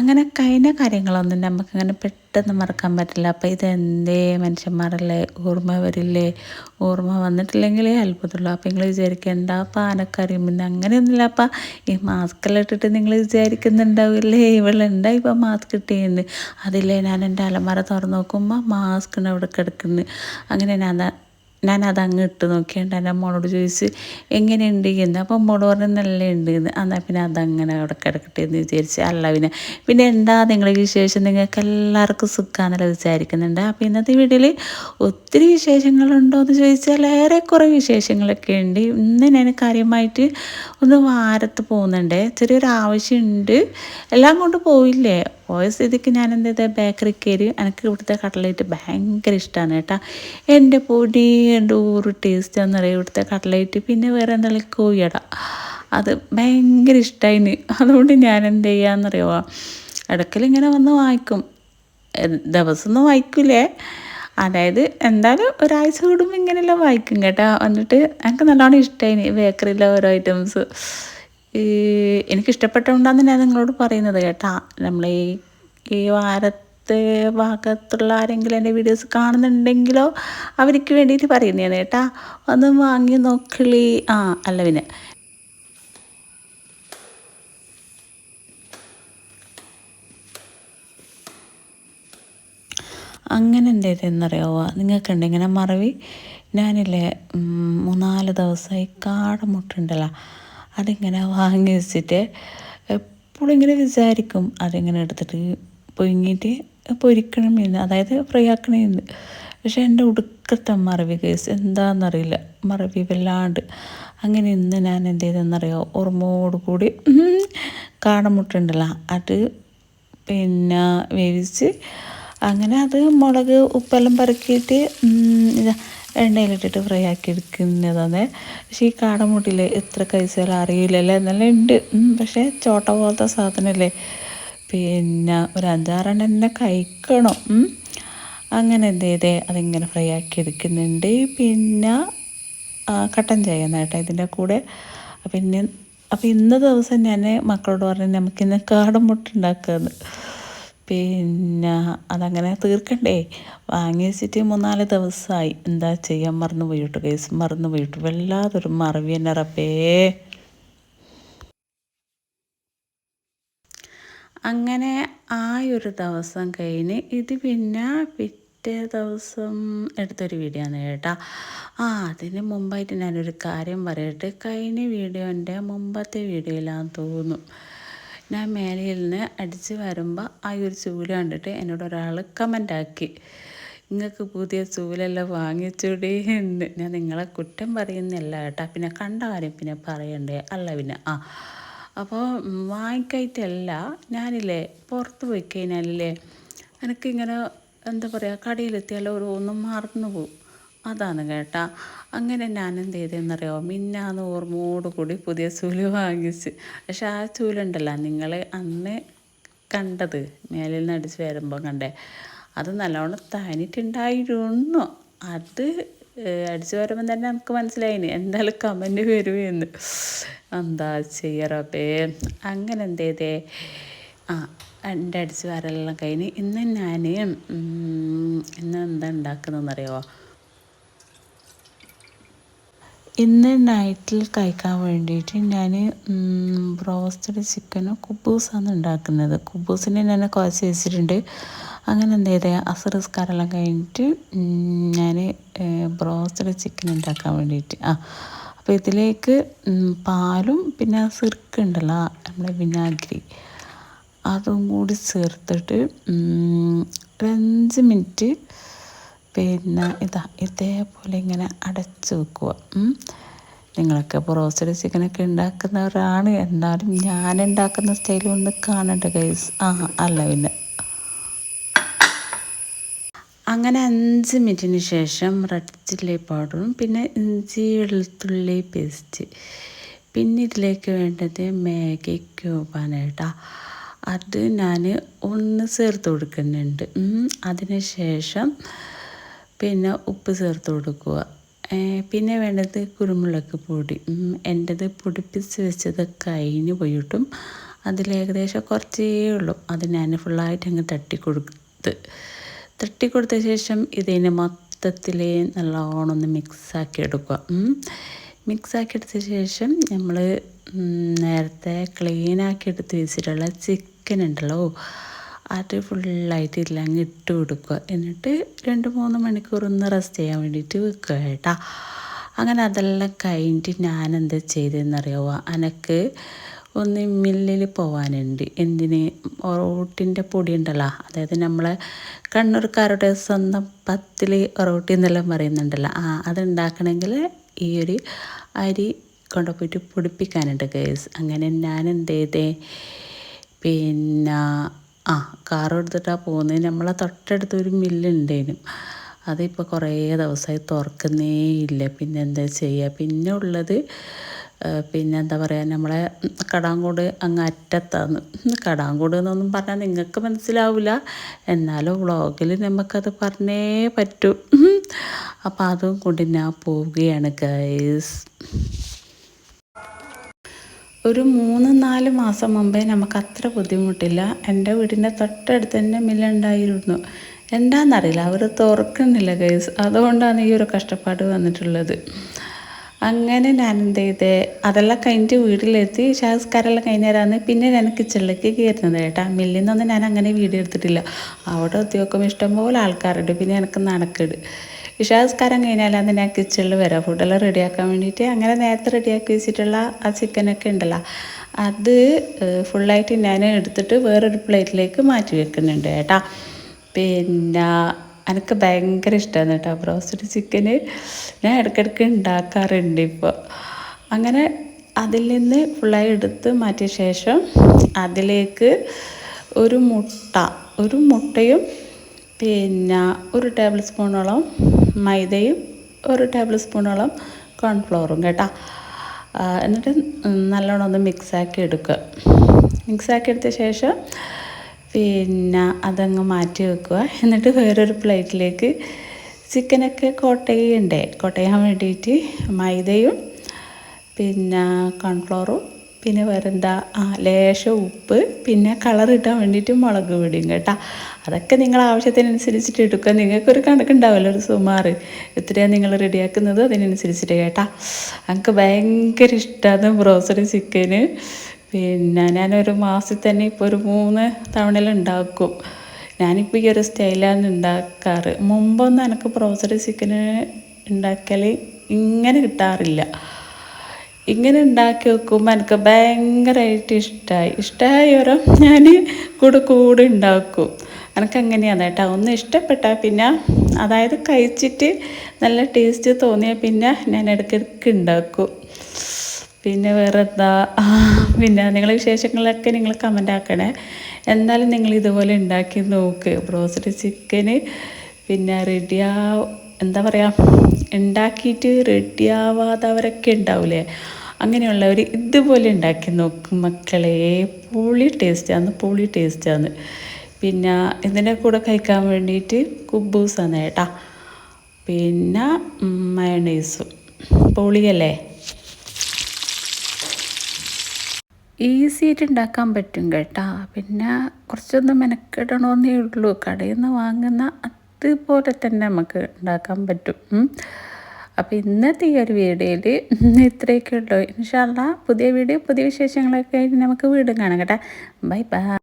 അങ്ങനെ കഴിഞ്ഞ കാര്യങ്ങളൊന്നും നമുക്കങ്ങനെ പെട്ടെന്ന് മറക്കാൻ പറ്റില്ല. അപ്പോൾ ഇതെന്തേ മനുഷ്യന്മാരല്ലേ? ഓർമ്മ വരില്ലേ? ഓർമ്മ വന്നിട്ടില്ലെങ്കിലേ അത്ഭുതമുള്ളൂ. അപ്പോൾ നിങ്ങൾ വിചാരിക്കേണ്ട ആനക്കറിയും പിന്നെ അങ്ങനെയൊന്നുമില്ല. അപ്പം ഈ മാസ്കെല്ലാം ഇട്ടിട്ട് നിങ്ങൾ വിചാരിക്കുന്നുണ്ടാവില്ലേ? ഇവളുണ്ടായി ഇപ്പം മാസ്ക് ഇട്ടിട്ടുണ്ട് അതില്ലേ ഞാൻ എന്റെ അലമാര തുറന്നു നോക്കുമ്പോൾ മാസ്ക് അവിടെ കിടക്കുന്നു. അങ്ങനെ ഞാൻ ഞാനത് അങ്ങ് ഇട്ട് നോക്കിയാണ്ട് എന്റെ അമ്മോളോട് ചോദിച്ച് എങ്ങനെയുണ്ട്? എന്ന്. അപ്പോൾ മോൾ പറഞ്ഞു നല്ല ഉണ്ട് എന്ന്. എന്നാൽ പിന്നെ അതങ്ങനെ അവിടെ കിടക്കട്ടെ എന്ന് വിചാരിച്ച് അല്ല പിന്നെ. പിന്നെ എന്താ നിങ്ങളെ വിശേഷം? നിങ്ങൾക്ക് എല്ലാവർക്കും സുഖമാണെന്നല്ല വിചാരിക്കുന്നുണ്ട്. അപ്പോൾ ഇന്നത്തെ വീട്ടിൽ ഒത്തിരി വിശേഷങ്ങളുണ്ടോ എന്ന് ചോദിച്ചാൽ ഏറെ കുറേ വിശേഷങ്ങളൊക്കെ ഉണ്ട്. ഇന്ന് ഞാൻ കാര്യമായിട്ട് ഒന്ന് വാരത്ത് പോകുന്നുണ്ട്. ചെറിയൊരു ആവശ്യമുണ്ട്. എല്ലാം കൊണ്ട് പോയില്ലേ? പോയ സ്ഥിതിക്ക് ഞാൻ എന്ത് ചെയ്ത? ബേക്കറി കയറി എനിക്ക് ഇവിടുത്തെ കട്ട്ലേറ്റ് ഭയങ്കര ഇഷ്ടമാണ് കേട്ടോ. എന്റെ പൊടി എന്റെ ഊറ് ടേസ്റ്റ് എന്നറിയാം ഇവിടുത്തെ കട്ട്ലേറ്റ് പിന്നെ വേറെ എന്തെങ്കിലും കോഴിയട. അത് ഭയങ്കര ഇഷ്ടമായിന് അതുകൊണ്ട് ഞാൻ എന്ത് ചെയ്യാന്നറിയുമോ ഇടയ്ക്കൽ ഇങ്ങനെ വന്ന് വായിക്കും. ദിവസമൊന്നും വായിക്കില്ലേ അതായത് എന്തായാലും ഒരാഴ്ച കൂടുമ്പോൾ ഇങ്ങനെയെല്ലാം വായിക്കും കേട്ടോ. എന്നിട്ട് എനിക്ക് നല്ലോണം ഇഷ്ടമായി ബേക്കറിയിലെ ഓരോ ഐറ്റംസ് എനിക്ക് എനിക്കിഷ്ടപ്പെട്ടുകൊണ്ടാണ് ഞാൻ നിങ്ങളോട് പറയുന്നത് കേട്ടാ. നമ്മൾ ഈ ഈ വാരത്തെ ഭാഗത്തുള്ള ആരെങ്കിലും എന്റെ വീഡിയോസ് കാണുന്നുണ്ടെങ്കിലോ അവർക്ക് വേണ്ടിയിട്ട് പറയുന്നതാണ് കേട്ടാ. ഒന്ന് വാങ്ങി നോക്കളി. ആ അല്ല പിന്നെ. അങ്ങനെ എന്തേതെന്നറിയാവോ നിങ്ങൾക്കുണ്ട് ഇങ്ങനെ മറവി? ഞാനില്ലേ മൂന്നാൽ ദിവസമായി കാടമുട്ടുണ്ടല്ലോ. അതിങ്ങനെ വാങ്ങി വെച്ചിട്ട് എപ്പോഴും ഇങ്ങനെ വിചാരിക്കും. അതിങ്ങനെ എടുത്തിട്ട് പൊങ്ങിയിട്ട് പൊരിക്കണമെന്ന്. അതായത് ഫ്രൈ ആക്കണമെന്ന് പക്ഷേ എന്റെ ഉടുക്കത്തെ മറവി കേസ് എന്താണെന്നറിയില്ല മറവി വല്ലാണ്ട്. അങ്ങനെ ഇന്ന് ഞാൻ എന്ത് ചെയ്തെന്നറിയോ? ഓർമ്മയോട് കൂടി കാടമുട്ടുണ്ടല്ലോ. അത് പിന്നെ വേവിച്ച് അങ്ങനെ അത് മുളക് ഉപ്പെല്ലാം പറക്കിയിട്ട് ഇതാ എണ്ണയിലിട്ടിട്ട് ഫ്രൈ ആക്കി എടുക്കുന്നതാണ് പക്ഷേ ഈ കാടമുട്ടിൽ എത്ര കഴിച്ചാലും അറിയില്ലല്ലേ? എന്നാലും ഉണ്ട്. പക്ഷേ ചോട്ട പോലത്തെ സാധനമല്ലേ പിന്നെ ഒരു അഞ്ചാറെണ്ണം തന്നെ കഴിക്കണം. അങ്ങനെ എന്ത് ചെയ്തേ അതിങ്ങനെ ഫ്രൈ ആക്കി എടുക്കുന്നുണ്ട്. പിന്നെ കട്ടൻ ചായ കേട്ടോ ഇതിന്റെ കൂടെ. പിന്നെ അപ്പം ഇന്ന ദിവസം ഞാൻ മക്കളോട് പറഞ്ഞു നമുക്കിന്ന് കാടൻ മുട്ട ഉണ്ടാക്കുന്നത് പിന്നെ അതങ്ങനെ തീർക്കണ്ടേ. വാങ്ങി വെച്ചിട്ട് മൂന്നാൽ ദിവസമായി എന്താ ചെയ്യാൻ? മറന്നു പോയിട്ടു കേസ് മറന്നു പോയിട്ടു വല്ലാതൊരു മറവി തന്നെ റബ്ബേ. അങ്ങനെ ആ ഒരു ദിവസം കഴിഞ്ഞ് ഇത് പിന്നെ പിറ്റേ ദിവസം എടുത്തൊരു വീഡിയോ ആണ് കേട്ടോ. ആ അതിന് മുമ്പായിട്ട് ഞാനൊരു കാര്യം പറയട്ടെ. കഴിഞ്ഞ വീഡിയോന്റെ മുമ്പത്തെ വീഡിയോയിലാന്ന് തോന്നുന്നു. ഞാൻ മേലയിൽ നിന്ന് അടിച്ച് വരുമ്പോൾ ആ ഒരു ചൂൽ കണ്ടിട്ട് എന്നോട് ഒരാൾ കമന്റാക്കി നിങ്ങൾക്ക് പുതിയ ചൂലെല്ലാം വാങ്ങിച്ചൂടെ എന്ന്. ഞാൻ നിങ്ങളെ കുറ്റം പറയുന്നില്ല കേട്ടോ. പിന്നെ കണ്ട കാര്യം പിന്നെ പറയണ്ടേ? അല്ല പിന്നെ. ആ അപ്പോൾ വാങ്ങിക്കായിട്ടല്ല ഞാനില്ലേ പുറത്ത് പോയി കഴിഞ്ഞാലില്ലേ എനിക്കിങ്ങനെ എന്താ പറയുക കടയിലെത്തിയാലോ ഓരോന്നും മറന്നു പോകും. അതാണ് കേട്ടാ. അങ്ങനെ ഞാൻ എന്ത് ചെയ്തെന്നറിയോ? മിന്നാന്ന് ഓർമ്മയോട് കൂടി പുതിയ ചൂൽ വാങ്ങിച്ച്. പക്ഷെ ആ ചൂലുണ്ടല്ലോ നിങ്ങൾ അന്ന് കണ്ടത് മേലിൽ നിന്ന് അടിച്ച് വരുമ്പോൾ കണ്ടേ. അത് നല്ലോണം തനിട്ടുണ്ടായിരുന്നു. അത് അടിച്ചു വരുമ്പം തന്നെ നമുക്ക് മനസ്സിലായിന് എന്തായാലും കമന്റ് വരുമെന്ന്. എന്താ ചെയ്യറപ്പേ അങ്ങനെ എന്തേതേ ആ എന്റെ അടിച്ച് വരലെല്ലാം കഴിഞ്ഞ് ഇന്ന് ഞാൻ ഇന്ന് എന്താ ഉണ്ടാക്കുന്നതെന്നറിയാമോ ഇന്ന് നൈറ്റിൽ കഴിക്കാൻ വേണ്ടിയിട്ട് ഞാൻ ബ്രോസ്റ്റഡ് ചിക്കനും കുബൂസാണ് ഉണ്ടാക്കുന്നത്. കുബൂസിനെ ഞാൻ കുഴച്ച് വെച്ചിട്ടുണ്ട്. അങ്ങനെ എന്ത് ചെയ്തേ? അസറിസ്കാരെല്ലാം കഴിഞ്ഞിട്ട് ഞാൻ ബ്രോസ്റ്റഡ് ചിക്കൻ ഉണ്ടാക്കാൻ വേണ്ടിയിട്ട്. ആ അപ്പോൾ ഇതിലേക്ക് പാലും പിന്നെ സിർക്ക് ഉണ്ടല്ലോ നമ്മുടെ വിനാഗിരി. അതും കൂടി ചേർത്തിട്ട് ഒരഞ്ച് മിനിറ്റ് പിന്നെ ഇതാ ഇതേപോലെ ഇങ്ങനെ അടച്ച് വെക്കുക. നിങ്ങളൊക്കെ റോസ്റ്റഡ് ചിക്കനൊക്കെ ഉണ്ടാക്കുന്നവരാണ്. എന്നാലും ഞാൻ ഉണ്ടാക്കുന്ന സ്റ്റൈൽ ഒന്ന് കാണണ്ട ഗൈസ് ആ അല്ല പിന്നെ. അങ്ങനെ അഞ്ച് മിനിറ്റിന് ശേഷം റെഡ് ചില്ലി പൗഡറും പിന്നെ ഇഞ്ചി വെളുത്തുള്ളി പേസ്റ്റ് പിന്നെ ഇതിലേക്ക് വേണ്ടത് മാഗി ക്യൂബാണ് അത് ഞാൻ ഒന്ന് ചേർത്ത് കൊടുക്കുന്നുണ്ട്. അതിന് ശേഷം പിന്നെ ഉപ്പ് ചേർത്ത് കൊടുക്കുക. പിന്നെ വേണ്ടത് കുരുമുളക് പൊടി. എന്റെത് പൊടിപ്പിച്ച് വെച്ചത് കഴിഞ്ഞ് പോയിട്ടും അതിലേകദേശം കുറച്ചേ ഉള്ളൂ. അത് ഞാൻ ഫുള്ളായിട്ട് അങ്ങ് തട്ടി കൊടുത്ത് തട്ടി കൊടുത്ത ശേഷം ഇതിനെ മൊത്തത്തിൽ നല്ലോണം ഒന്ന് മിക്സാക്കി എടുക്കുക മിക്സാക്കി എടുത്ത ശേഷം നമ്മൾ നേരത്തെ ക്ലീനാക്കി എടുത്ത് വെച്ചിട്ടുള്ള ചിക്കൻ ഉണ്ടല്ലോ അത് ഫുള്ളായിട്ട് ഇതിലങ്ങ് ഇട്ട് കൊടുക്കുക. എന്നിട്ട് രണ്ട് മൂന്ന് മണിക്കൂർ ഒന്ന് റെസ്റ്റ് ചെയ്യാൻ വേണ്ടിയിട്ട് വെക്കുക കേട്ടോ. അങ്ങനെ അതെല്ലാം കഴിഞ്ഞിട്ട് ഞാൻ എന്താ ചെയ്തതെന്നറിയാവോ? അനക്ക് ഒന്ന് മില്ലിൽ പോവാനുണ്ട്. എന്തിന്? ഒറോട്ടിന്റെ പൊടി ഉണ്ടല്ലോ അതായത് നമ്മളെ കണ്ണൂർക്കാരുടെ സ്വന്തം പത്തിൽ ഒറോട്ടി എന്നെല്ലാം പറയുന്നുണ്ടല്ലോ. ആ അതുണ്ടാക്കണമെങ്കിൽ ഈ ഒരു അരി കൊണ്ടുപോയിട്ട് പൊടിപ്പിക്കാനുണ്ട് കേസ് അങ്ങനെ ഞാൻ എന്ത് ചെയ്തേ? പിന്നെ ആ കാർ എടുത്തിട്ടാണ് പോകുന്നത് നമ്മളെ തൊട്ടടുത്ത് ഒരു മില്ലുണ്ടേനും. അതിപ്പോൾ കുറേ ദിവസമായി തുറക്കുന്നേ ഇല്ല പിന്നെ എന്താ ചെയ്യുക പിന്നെ ഉള്ളത് പിന്നെ എന്താ പറയുക നമ്മളെ കടാങ്കോട് അങ്ങ് അറ്റത്താണ്. കടാങ്കോട് എന്നൊന്നും പറഞ്ഞാൽ നിങ്ങൾക്ക് മനസ്സിലാവില്ല എന്നാലും വ്ളോഗിൽ നമുക്കത് പറഞ്ഞേ പറ്റൂ. അപ്പോൾ അതും കൊണ്ട് ഞാൻ പോവുകയാണ് ഗൈസ്. ഒരു മൂന്ന് നാല് മാസം മുമ്പേ നമുക്ക് അത്ര ബുദ്ധിമുട്ടില്ല. എന്റെ വീടിന്റെ തൊട്ടടുത്ത് തന്നെ മില്ലുണ്ടായിരുന്നു. എന്താണെന്നറിയില്ല അവർ തുറക്കുന്നില്ല ഗൈസ്. അതുകൊണ്ടാണ് ഈ ഒരു കഷ്ടപ്പാട് വന്നിട്ടുള്ളത്. അങ്ങനെ ഞാൻ എന്ത് ചെയ്ത് അതെല്ലാം കഴിഞ്ഞിട്ട് വീട്ടിലെത്തി ശാസ്കാരെല്ലാം കഴിഞ്ഞേരാന്ന് പിന്നെ ഞാൻ കിച്ചണിലേക്ക് കയറുന്നത് കേട്ടോ. മില്ലിൽ നിന്നൊന്നും ഞാൻ അങ്ങനെ വീഡിയോ എടുത്തിട്ടില്ല. അവിടെ ഉദ്യോഗം ഇഷ്ടംപോലെ ആൾക്കാരുണ്ട്. പിന്നെ എനിക്ക് നടക്കിട് വിഷാസ്കാരം കഴിഞ്ഞാലാണ് ഞാൻ കിച്ചണിൽ വരാം. ഫുഡെല്ലാം റെഡിയാക്കാൻ വേണ്ടിയിട്ട് അങ്ങനെ നേരത്തെ റെഡിയാക്കി വെച്ചിട്ടുള്ള ആ ചിക്കനൊക്കെ ഉണ്ടല്ലോ. അത് ഫുള്ളായിട്ട് ഞാൻ എടുത്തിട്ട് വേറൊരു പ്ലേറ്റിലേക്ക് മാറ്റി വെക്കുന്നുണ്ട് കേട്ടാ. പിന്നെ എനിക്ക് ഭയങ്കര ഇഷ്ടമാണ് കേട്ടോ. ബ്രോസ്റ്റഡ് ചിക്കന് ഞാൻ ഇടയ്ക്കിടയ്ക്ക് ഉണ്ടാക്കാറുണ്ട് ഇപ്പോൾ അങ്ങനെ അതിൽ നിന്ന് ഫുള്ളായി എടുത്ത് മാറ്റിയ ശേഷം അതിലേക്ക് ഒരു മുട്ട ഒരു മുട്ടയും പിന്നെ ഒരു ടേബിൾ സ്പൂണോളം മൈദയും ഒരു ടേബിൾ സ്പൂണോളം കോൺഫ്ലോറും കേട്ടോ. എന്നിട്ട് നല്ലോണം ഒന്ന് മിക്സാക്കി എടുക്കുക. മിക്സാക്കി എടുത്ത ശേഷം പിന്നെ അതങ്ങ് മാറ്റി വെക്കുക. എന്നിട്ട് വേറൊരു പ്ലേറ്റിലേക്ക് ചിക്കനൊക്കെ കോട്ടയുണ്ടേ കോട്ടയാൻ വേണ്ടിയിട്ട് മൈദയും പിന്നെ കൺഫ്ലോറും പിന്നെ വേറെന്താ? ലേശം ഉപ്പ് പിന്നെ കളർ ഇട്ടാൻ വേണ്ടിയിട്ട് മുളക് പൊടിയും കേട്ടോ. അതൊക്കെ നിങ്ങൾ ആവശ്യത്തിനനുസരിച്ചിട്ട് എടുക്കുക. നിങ്ങൾക്കൊരു കണക്കുണ്ടാവുമല്ലോ ഒരു സുമാറ് എത്രയാണ് നിങ്ങൾ റെഡിയാക്കുന്നത് അതിനനുസരിച്ചിട്ട് കേട്ടോ. എനിക്ക് ഭയങ്കര ഇഷ്ടമാണ് ബ്രോസറി ചിക്കന്. പിന്നെ ഞാനൊരു മാസത്തിൽ തന്നെ ഇപ്പോൾ ഒരു മൂന്ന് തവണയെല്ലാം ഉണ്ടാക്കും ഞാനിപ്പോൾ ഈ ഒരു സ്റ്റൈലാണ് ഉണ്ടാക്കാറ്. മുമ്പൊന്നും എനിക്ക് പ്രോസറി ചിക്കന് ഉണ്ടാക്കൽ ഇങ്ങനെ കിട്ടാറില്ല. ഇങ്ങനെ ഉണ്ടാക്കി വെക്കുമ്പോൾ എനിക്ക് ഭയങ്കരമായിട്ട് ഇഷ്ടമായി ഇഷ്ടമായ ഓരോ ഞാൻ കൂടെ കൂടെ ഉണ്ടാക്കും. എനിക്ക് അങ്ങനെയാണ് കേട്ടോ. ഒന്ന് ഇഷ്ടപ്പെട്ടാൽ പിന്നെ അതായത് കഴിച്ചിട്ട് നല്ല ടേസ്റ്റ് തോന്നിയാൽ പിന്നെ ഞാൻ ഇടയ്ക്കിടയ്ക്ക് ഉണ്ടാക്കും. പിന്നെ വേറെ എന്താ പിന്നെ നിങ്ങളെ വിശേഷങ്ങളൊക്കെ നിങ്ങൾ കമന്റ് ആക്കണേ. എന്നാലും നിങ്ങൾ ഇതുപോലെ ഉണ്ടാക്കി നോക്ക്. ബ്രോസ്റ്റഡ് ചിക്കന് പിന്നെ റെഡിയാ എന്താ പറയുക ഉണ്ടാക്കിയിട്ട് റെഡിയാവാത്തവരൊക്കെ ഉണ്ടാവില്ലേ അങ്ങനെയുള്ളവർ ഇതുപോലെ ഉണ്ടാക്കി നോക്കും മക്കളെ. പുളി ടേസ്റ്റാണ് പുളി ടേസ്റ്റാണ് പിന്നെ ഇതിന്റെ കൂടെ കഴിക്കാൻ വേണ്ടിയിട്ട് കുബൂസാണ് കേട്ടാ. പിന്നെ മയണൈസും പൊളിയല്ലേ? ഈസി ആയിട്ട് ഉണ്ടാക്കാൻ പറ്റും കേട്ടോ. പിന്നെ കുറച്ചൊന്ന് മെനക്കെടണമെന്നേ ഉള്ളൂ. കടയിൽ നിന്ന് വാങ്ങുന്ന അതുപോലെ തന്നെ നമുക്ക് ഉണ്ടാക്കാൻ പറ്റും. അപ്പോൾ ഇന്നത്തെ ഈ ഒരു വീഡിയോയിൽ ഇത്രയൊക്കെ ഉള്ളൂ. ഇൻഷാല്ല പുതിയ വീഡിയോ പുതിയ വിശേഷങ്ങളൊക്കെ ആയിട്ട് നമുക്ക് വീണ്ടും കാണാം കേട്ടോ. Bye bye.